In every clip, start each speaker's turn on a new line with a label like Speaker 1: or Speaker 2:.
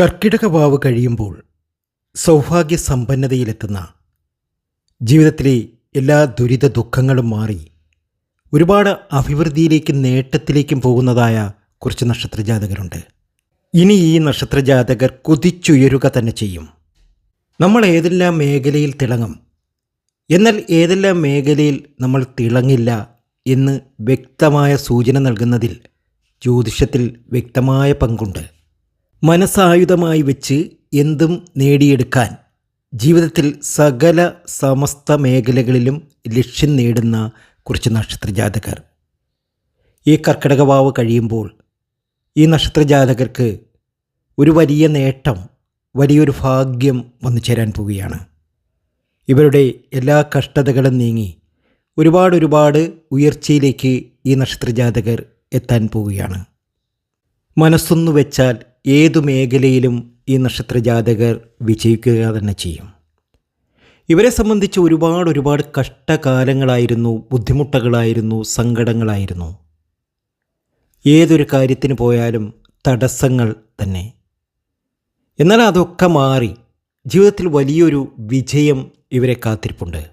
Speaker 1: കർക്കിടക വാവ് കഴിയുമ്പോൾ സൗഭാഗ്യ സമ്പന്നതയിലെത്തുന്ന ജീവിതത്തിലെ എല്ലാ ദുരിത ദുഃഖങ്ങളും മാറി ഒരുപാട് അഭിവൃദ്ധിയിലേക്കും നേട്ടത്തിലേക്കും പോകുന്നതായ കുറച്ച് നക്ഷത്രജാതകരുണ്ട്. ഇനി ഈ നക്ഷത്രജാതകർ കുതിച്ചുയരുക തന്നെ ചെയ്യും. നമ്മൾ ഏതെല്ലാം മേഖലയിൽ തിളങ്ങും? എന്നാൽ ഏതെല്ലാം മേഖലയിൽ നമ്മൾ തിളങ്ങില്ല എന്ന് വ്യക്തമായ സൂചന നൽകുന്നതിൽ ജ്യോതിഷത്തിൽ വ്യക്തമായ പങ്കുണ്ട്. മനസ്സായുധമായി വെച്ച് എന്തും നേടിയെടുക്കാൻ ജീവിതത്തിൽ സകല സമസ്ത മേഖലകളിലും ലക്ഷ്യം നേടുന്ന കുറച്ച് നക്ഷത്രജാതകർ. ഈ കർക്കിടകവാവ് കഴിയുമ്പോൾ ഈ നക്ഷത്രജാതകർക്ക് ഒരു വലിയ നേട്ടം വലിയൊരു ഭാഗ്യം വന്നു ചേരാൻ പോവുകയാണ്. ഇവരുടെ എല്ലാ കഷ്ടതകളും നീങ്ങി ഒരുപാട് ഒരുപാട് ഉയർച്ചയിലേക്ക് ഈ നക്ഷത്രജാതകർ എത്താൻ പോവുകയാണ്. മനസ്സൊന്നു വെച്ചാൽ ഏതു മേഖലയിലും ഈ നക്ഷത്രജാതകർ വിജയിക്കുക തന്നെ ചെയ്യും. ഇവരെ സംബന്ധിച്ച് ഒരുപാട് ഒരുപാട് കഷ്ടകാലങ്ങളായിരുന്നു ബുദ്ധിമുട്ടുകളായിരുന്നു സങ്കടങ്ങളായിരുന്നു. ഏതൊരു കാര്യത്തിന് പോയാലും തടസ്സങ്ങൾ തന്നെ. എന്നാൽ അതൊക്കെ മാറി ജീവിതത്തിൽ വലിയൊരു വിജയം ഇവരെ കാത്തിരിപ്പുണ്ട്.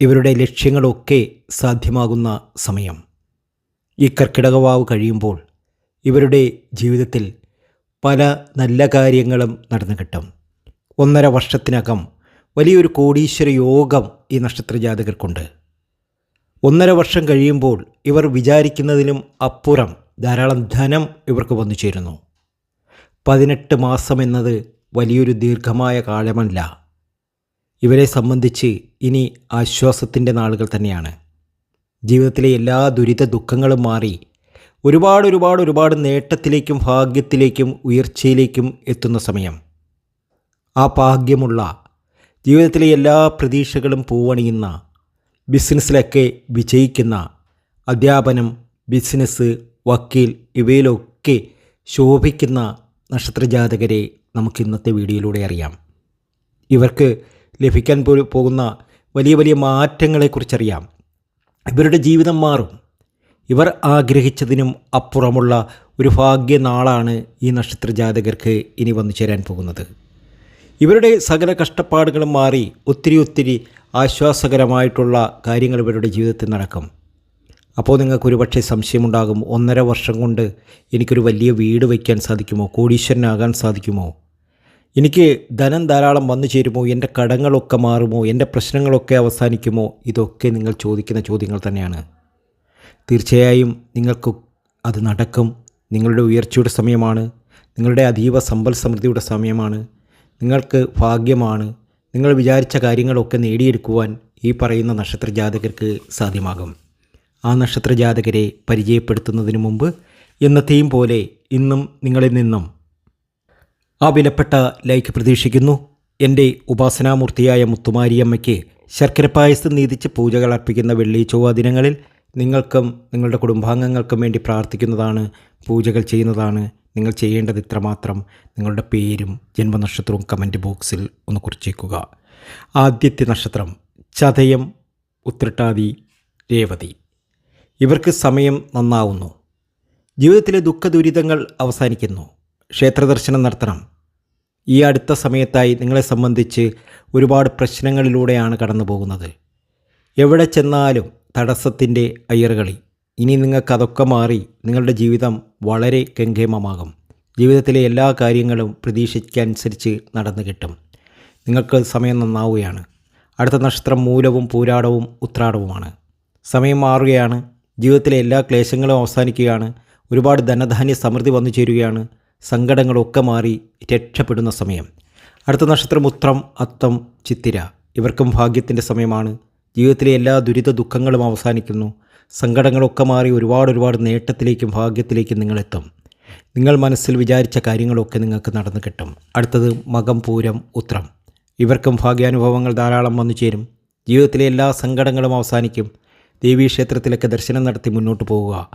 Speaker 1: ഇവരുടെ ലക്ഷ്യങ്ങളൊക്കെ സാധ്യമാകുന്ന സമയം. ഈ കർക്കിടകവാവ് കഴിയുമ്പോൾ ഇവരുടെ ജീവിതത്തിൽ പല നല്ല കാര്യങ്ങളും നടന്നു കിട്ടും. ഒന്നര വർഷത്തിനകം വലിയൊരു കോടീശ്വര യോഗം ഈ നക്ഷത്ര ജാതകർക്കുണ്ട് ഒന്നര വർഷം കഴിയുമ്പോൾ ഇവർ വിചാരിക്കുന്നതിലും അപ്പുറം ധാരാളം ധനം ഇവർക്ക് വന്നു ചേരുന്നു. പതിനെട്ട് മാസം എന്നത് വലിയൊരു ദീർഘമായ കാലമല്ല. ഇവരെ സംബന്ധിച്ച് ഇനി ആശ്വാസത്തിന്റെ നാളുകൾ തന്നെയാണ്. ജീവിതത്തിലെ എല്ലാ ദുരിത ദുഃഖങ്ങളും മാറി ഒരുപാട് ഒരുപാട് ഒരുപാട് നേട്ടത്തിലേക്കും ഭാഗ്യത്തിലേക്കും ഉയർച്ചയിലേക്കും എത്തുന്ന സമയം. ആ ഭാഗ്യമുള്ള ജീവിതത്തിലെ എല്ലാ പ്രതീക്ഷകളും പൂവണിയുന്ന ബിസിനസ്സിലൊക്കെ വിജയിക്കുന്ന അധ്യാപനം ബിസിനസ് വക്കീൽ ഇവയിലൊക്കെ ശോഭിക്കുന്ന നക്ഷത്രജാതകരെ നമുക്ക് ഇന്നത്തെ വീഡിയോയിലൂടെ അറിയാം. ഇവർക്ക് ലഭിക്കാൻ പോകുന്ന വലിയ വലിയ മാറ്റങ്ങളെക്കുറിച്ചറിയാം. ഇവരുടെ ജീവിതം മാറും. ഇവർ ആഗ്രഹിച്ചതിനും അപ്പുറമുള്ള ഒരു ഭാഗ്യനാളാണ് ഈ നക്ഷത്ര ജാതകർക്ക് ഇനി വന്നു ചേരാൻ പോകുന്നത്. ഇവരുടെ സകല കഷ്ടപ്പാടുകളും മാറി ഒത്തിരി ഒത്തിരി ആശ്വാസകരമായിട്ടുള്ള കാര്യങ്ങൾ ഇവരുടെ ജീവിതത്തിൽ നടക്കും അപ്പോൾ നിങ്ങൾക്ക് ഒരുപക്ഷെ സംശയമുണ്ടാകും ഒന്നര വർഷം കൊണ്ട് എനിക്കൊരു വലിയ വീട് വയ്ക്കാൻ സാധിക്കുമോ? കോടീശ്വരനാകാൻ സാധിക്കുമോ? എനിക്ക് ധനം ധാരാളം വന്നു ചേരുമോ? എന്റെ കടങ്ങളൊക്കെ മാറുമോ? എന്റെ പ്രശ്നങ്ങളൊക്കെ അവസാനിക്കുമോ? ഇതൊക്കെ നിങ്ങൾ ചോദിക്കുന്ന ചോദ്യങ്ങൾ തന്നെയാണ്. തീർച്ചയായും നിങ്ങൾക്ക് അത് നടക്കും. നിങ്ങളുടെ ഉയർച്ചയുടെ സമയമാണ്. നിങ്ങളുടെ അതീവ സമ്പൽ സമൃദ്ധിയുടെ സമയമാണ്. നിങ്ങൾക്ക് ഭാഗ്യമാണ്. നിങ്ങൾ വിചാരിച്ച കാര്യങ്ങളൊക്കെ നേടിയെടുക്കുവാൻ ഈ പറയുന്ന നക്ഷത്ര ജാതകർക്ക് സാധ്യമാകും. ആ നക്ഷത്ര ജാതകരെ പരിചയപ്പെടുത്തുന്നതിന് മുമ്പ് എന്നത്തെയും പോലെ ഇന്നും നിങ്ങളിൽ നിന്നും ആ വിലപ്പെട്ട ലൈക്ക് പ്രതീക്ഷിക്കുന്നു. എന്റെ ഉപാസനാമൂർത്തിയായ മുത്തുമാരിയമ്മയ്ക്ക് ശർക്കര പായസം നീതിച്ച് പൂജകൾ അർപ്പിക്കുന്ന വെള്ളി ചൊവ്വ ദിനങ്ങളിൽ നിങ്ങൾക്കും നിങ്ങളുടെ കുടുംബാംഗങ്ങൾക്കും വേണ്ടി പ്രാർത്ഥിക്കുന്നതാണ് പൂജകൾ ചെയ്യുന്നതാണ്. നിങ്ങൾ ചെയ്യേണ്ടത് ഇത്രമാത്രം. നിങ്ങളുടെ പേരും ജന്മനക്ഷത്രവും കമന്റ് ബോക്സിൽ ഒന്ന് കുറിച്ചേക്കുക. ആദ്യത്തെ നക്ഷത്രം ചതയം ഉത്രട്ടാതി രേവതി. ഇവർക്ക് സമയം നന്നാവുന്നു. ജീവിതത്തിലെ ദുഃഖ ദുരിതങ്ങൾ അവസാനിക്കുന്നു. ക്ഷേത്രദർശനം നടത്തണം. ഈ അടുത്ത സമയത്തായി നിങ്ങളെ സംബന്ധിച്ച് ഒരുപാട് പ്രശ്നങ്ങളിലൂടെയാണ് കടന്നു പോകുന്നത് എവിടെ ചെന്നാലും തടസ്സത്തിന്റെ അയ്യറുകളി. ഇനി നിങ്ങൾക്ക് അതൊക്കെ മാറി നിങ്ങളുടെ ജീവിതം വളരെ ഗംഗേമമാകും. ജീവിതത്തിലെ എല്ലാ കാര്യങ്ങളും പ്രതീക്ഷിക്കനുസരിച്ച് നടന്നു കിട്ടും. നിങ്ങൾക്ക് സമയം നന്നാവുകയാണ്. അടുത്ത നക്ഷത്രം മൂലവും പൂരാടവും ഉത്രാടവുമാണ്. സമയം മാറുകയാണ്. ജീവിതത്തിലെ എല്ലാ ക്ലേശങ്ങളും അവസാനിക്കുകയാണ്. ഒരുപാട് ധനധാന്യ സമൃദ്ധി വന്നു ചേരുകയാണ്. സങ്കടങ്ങളൊക്കെ മാറി രക്ഷപ്പെടുന്ന സമയം. അടുത്ത നക്ഷത്രം ഉത്രം അത്തം ചിത്തിര. ഇവർക്കും ഭാഗ്യത്തിന്റെ സമയമാണ്. ജീവിതത്തിലെ എല്ലാ ദുരിത ദുഃഖങ്ങളും അവസാനിക്കുന്നു. സങ്കടങ്ങളൊക്കെ മാറി ഒരുപാട് ഒരുപാട് നേട്ടത്തിലേക്കും ഭാഗ്യത്തിലേക്കും നിങ്ങളെത്തും. നിങ്ങൾ മനസ്സിൽ വിചാരിച്ച കാര്യങ്ങളൊക്കെ നിങ്ങൾക്ക് നടന്നു കിട്ടും. അടുത്തത് മകം പൂരം ഉത്രം. ഇവർക്കും ഭാഗ്യാനുഭവങ്ങൾ ധാരാളം വന്നു ചേരും. ജീവിതത്തിലെ എല്ലാ സങ്കടങ്ങളും അവസാനിക്കും. ദേവീക്ഷേത്രത്തിലൊക്കെ ദർശനം നടത്തി മുന്നോട്ട് പോവുക.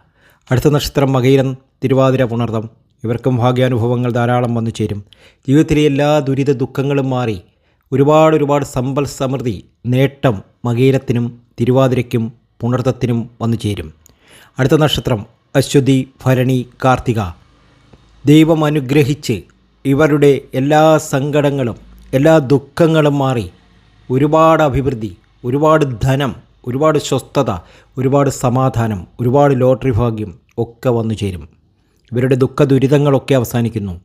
Speaker 1: അടുത്ത നക്ഷത്രം മകയിരം തിരുവാതിര പുണർതം. ഇവർക്കും ഭാഗ്യാനുഭവങ്ങൾ ധാരാളം വന്നു ചേരും. ജീവിതത്തിലെ എല്ലാ ദുരിത ദുഃഖങ്ങളും മാറി ഒരുപാട് ഒരുപാട് സമ്പൽ സമൃദ്ധി നേട്ടം മകീരത്തിനും തിരുവാതിരയ്ക്കും പുണർത്തത്തിനും വന്നു ചേരും. അടുത്ത നക്ഷത്രം അശ്വതി ഭരണി കാർത്തിക. ദൈവം അനുഗ്രഹിച്ച് ഇവരുടെ എല്ലാ സങ്കടങ്ങളും എല്ലാ ദുഃഖങ്ങളും മാറി ഒരുപാട് അഭിവൃദ്ധി ഒരുപാട് ധനം ഒരുപാട് സ്വസ്ഥത ഒരുപാട് സമാധാനം ഒരുപാട് ലോട്ടറി ഭാഗ്യം ഒക്കെ വന്നു ചേരും. ഇവരുടെ ദുഃഖ ദുരിതങ്ങളൊക്കെ അവസാനിക്കുന്നു.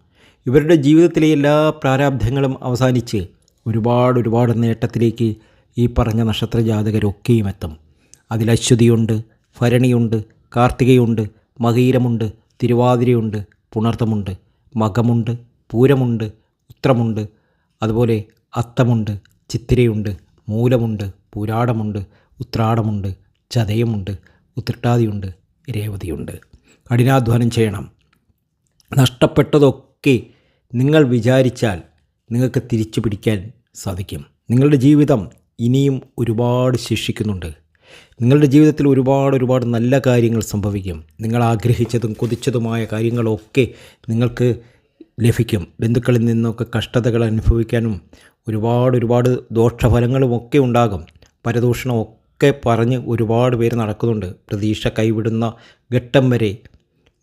Speaker 1: ഇവരുടെ ജീവിതത്തിലെ എല്ലാ പ്രാരാബ്ധങ്ങളും അവസാനിച്ച് ഒരുപാട് ഒരുപാട് നേട്ടത്തിലേക്ക് ഈ പറഞ്ഞ നക്ഷത്ര ജാതകരൊക്കെയും എത്തും അതിൽ അശ്വതിയുണ്ട് ഭരണിയുണ്ട് കാർത്തികയുണ്ട് മകീരമുണ്ട് തിരുവാതിരയുണ്ട് പുണർത്തമുണ്ട് മകമുണ്ട് പൂരമുണ്ട് ഉത്രമുണ്ട് അതുപോലെ അത്തമുണ്ട് ചിത്തിരയുണ്ട് മൂലമുണ്ട് പൂരാടമുണ്ട് ഉത്രാടമുണ്ട് ചതയമുണ്ട് ഉത്രട്ടാതിയുണ്ട് രേവതിയുണ്ട്. കഠിനാധ്വാനം ചെയ്യണം. നഷ്ടപ്പെട്ടതൊക്കെ നിങ്ങൾ വിചാരിച്ചാൽ നിങ്ങൾക്ക് തിരിച്ചു പിടിക്കാൻ സാധിക്കും. നിങ്ങളുടെ ജീവിതം ഇനിയും ഒരുപാട് ശിക്ഷിക്കുന്നുണ്ട്. നിങ്ങളുടെ ജീവിതത്തിൽ ഒരുപാട് ഒരുപാട് നല്ല കാര്യങ്ങൾ സംഭവിക്കും. നിങ്ങൾ ആഗ്രഹിച്ചതും കൊതിച്ചതുമായ കാര്യങ്ങളൊക്കെ നിങ്ങൾക്ക് ലഭിക്കും. ബന്ധുക്കളിൽ നിന്നൊക്കെ കഷ്ടതകൾ അനുഭവിക്കാനും ഒരുപാട് ഒരുപാട് ദോഷഫലങ്ങളും ഒക്കെ ഉണ്ടാകും. പരദൂഷണമൊക്കെ പറഞ്ഞ് ഒരുപാട് പേര് നടക്കുന്നുണ്ട്. പ്രതീക്ഷ കൈവിടുന്ന ഘട്ടം വരെ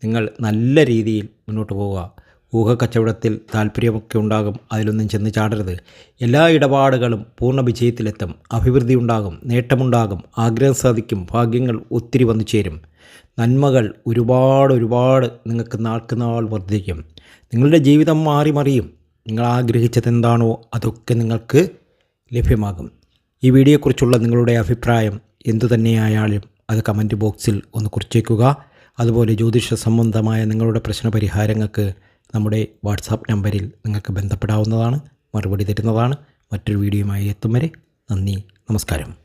Speaker 1: നിങ്ങൾ നല്ല രീതിയിൽ മുന്നോട്ട് പോവുക. ഊഹക്കച്ചവടത്തിൽ താല്പര്യമൊക്കെ ഉണ്ടാകും. അതിലൊന്നും ചെന്ന് ചാടരുത്. എല്ലാ ഇടപാടുകളും പൂർണ വിജയത്തിലെത്തും. അഭിവൃദ്ധി ഉണ്ടാകും നേട്ടമുണ്ടാകും. ആഗ്രഹം സാധിക്കും. ഭാഗ്യങ്ങൾ ഒത്തിരി വന്നു ചേരും. നന്മകൾ ഒരുപാട് ഒരുപാട് നിങ്ങൾക്ക് നാൾക്ക് നാൾ വർദ്ധിക്കും. നിങ്ങളുടെ ജീവിതം മാറി മറിയും. നിങ്ങൾ ആഗ്രഹിച്ചത് എന്താണോ അതൊക്കെ നിങ്ങൾക്ക് ലഭ്യമാകും. ഈ വീഡിയോയെക്കുറിച്ചുള്ള നിങ്ങളുടെ അഭിപ്രായം എന്തു തന്നെയായാലും അത് കമന്റ് ബോക്സിൽ ഒന്ന് കുറിച്ചേക്കുക. അതുപോലെ ജ്യോതിഷ സംബന്ധമായ നിങ്ങളുടെ പ്രശ്ന പരിഹാരങ്ങൾക്ക് നമ്മുടെ വാട്സാപ്പ് നമ്പറിൽ നിങ്ങൾക്ക് ബന്ധപ്പെടാവുന്നതാണ് മറുപടി തരുന്നതാണ്. മറ്റൊരു വീഡിയോയുമായി എത്തും വരെ നന്ദി നമസ്കാരം.